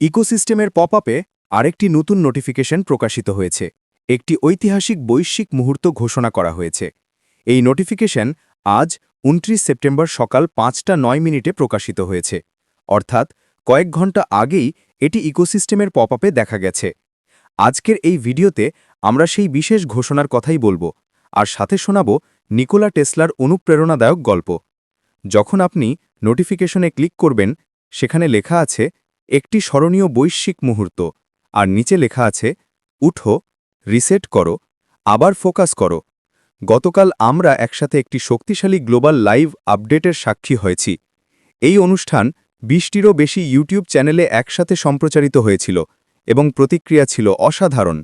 ইকোসিস্টেমের pop আপে আরেকটি নতুন নোটিফিকেশন প্রকাশিত হয়েছে। একটি ঐতিহাসিক বৈশ্বিক মুহূর্ত ঘোষণা করা হয়েছে। এই নোটিফিকেশন আজ উনত্রিশ সেপ্টেম্বর সকাল পাঁচটা নয় মিনিটে প্রকাশিত হয়েছে। অর্থাৎ কয়েক ঘণ্টা আগেই এটি ইকোসিস্টেমের পপ আপে দেখা গেছে। আজকের এই ভিডিওতে আমরা সেই বিশেষ ঘোষণার কথাই বলব। আর সাথে শোনাব নিকোলা টেসলার অনুপ্রেরণাদায়ক গল্প। যখন আপনি নোটিফিকেশনে ক্লিক করবেন, সেখানে লেখা আছে একটি স্মরণীয় বৈশ্বিক মুহূর্ত, আর নিচে লেখা আছে, উঠো, রিসেট করো, আবার ফোকাস করো। গতকাল আমরা একসাথে একটি শক্তিশালী গ্লোবাল লাইভ আপডেটের সাক্ষী হয়েছি। এই অনুষ্ঠান বিশটিরও বেশি ইউটিউব চ্যানেলে একসাথে সম্প্রচারিত হয়েছিল এবং প্রতিক্রিয়া ছিল অসাধারণ।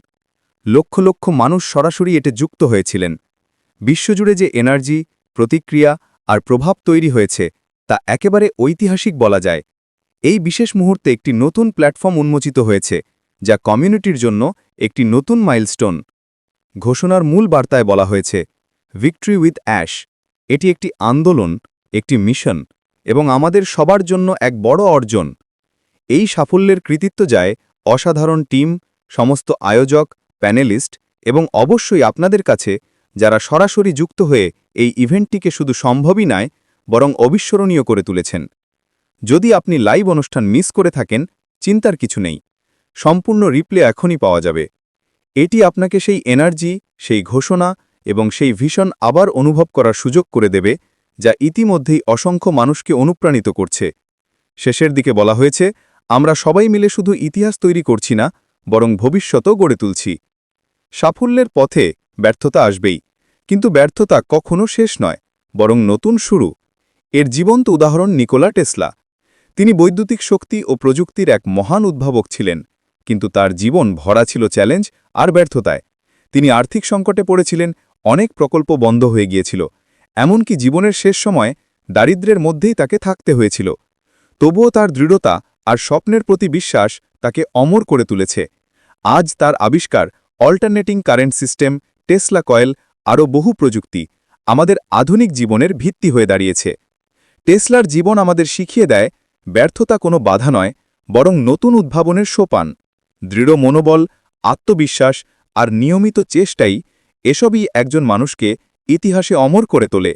লক্ষ লক্ষ মানুষ সরাসরি এতে যুক্ত হয়েছিলেন। বিশ্বজুড়ে যে এনার্জি, প্রতিক্রিয়া আর প্রভাব তৈরি হয়েছে, তা একেবারে ঐতিহাসিক বলা যায়। এই বিশেষ মুহূর্তে একটি নতুন প্ল্যাটফর্ম উন্মোচিত হয়েছে, যা কমিউনিটির জন্য একটি নতুন মাইলস্টোন। ঘোষণার মূল বার্তায় বলা হয়েছে ভিক্টরি উইথ অ্যাশ এটি একটি আন্দোলন, একটি মিশন, এবং আমাদের সবার জন্য এক বড় অর্জন। এই সাফল্যের কৃতিত্ব যায় অসাধারণ টিম, সমস্ত আয়োজক, প্যানেলিস্ট এবং অবশ্যই আপনাদের কাছে, যারা সরাসরি যুক্ত হয়ে এই ইভেন্টটিকে শুধু সম্ভবই নয়, বরং অবিস্মরণীয় করে তুলেছেন। যদি আপনি লাইভ অনুষ্ঠান মিস করে থাকেন, চিন্তার কিছু নেই। সম্পূর্ণ রিপ্লে এখনই পাওয়া যাবে। এটি আপনাকে সেই এনার্জি, সেই ঘোষণা এবং সেই ভীষণ আবার অনুভব করার সুযোগ করে দেবে, যা ইতিমধ্যেই অসংখ্য মানুষকে অনুপ্রাণিত করছে। শেষের দিকে বলা হয়েছে, আমরা সবাই মিলে শুধু ইতিহাস তৈরি করছি না, বরং ভবিষ্যতও গড়ে তুলছি। সাফল্যের পথে ব্যর্থতা আসবেই, কিন্তু ব্যর্থতা কখনো শেষ নয়, বরং নতুন শুরু। এর জীবন্ত উদাহরণ নিকোলা টেসলা। তিনি বৈদ্যুতিক শক্তি ও প্রযুক্তির এক মহান উদ্ভাবক ছিলেন, কিন্তু তার জীবন ভরা ছিল চ্যালেঞ্জ আর ব্যর্থতায়। তিনি আর্থিক সংকটে পড়েছিলেন, অনেক প্রকল্প বন্ধ হয়ে গিয়েছিল, এমনকি জীবনের শেষ সময় দারিদ্র্যের মধ্যেই তাকে থাকতে হয়েছিল। তবুও তার দৃঢ়তা আর স্বপ্নের প্রতি বিশ্বাস তাকে অমর করে তুলেছে। আজ তার আবিষ্কার alternating current system, Tesla coil, আরও বহু প্রযুক্তি আমাদের আধুনিক জীবনের ভিত্তি হয়ে দাঁড়িয়েছে। টেসলার জীবন আমাদের শিখিয়ে দেয় ব্যর্থতা কোনো বাধা নয়, বরং নতুন উদ্ভাবনের সোপান। দৃঢ় মনোবল, আত্মবিশ্বাস আর নিয়মিত চেষ্টাই এসবই একজন মানুষকে ইতিহাসে অমর করে তোলে।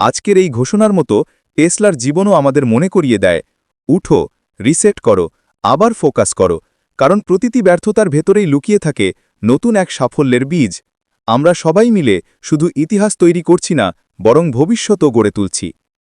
আজকের এই ঘোষণার মতো টেসলার জীবনও আমাদের মনে করিয়ে দেয়, উঠো, রিসেট করো, আবার ফোকাস করো, কারণ প্রতিটি ব্যর্থতার ভেতরেই লুকিয়ে থাকে নতুন এক সাফল্যের বীজ। আমরা সবাই মিলে শুধু ইতিহাস তৈরি করছি না, বরং ভবিষ্যতও গড়ে তুলছি।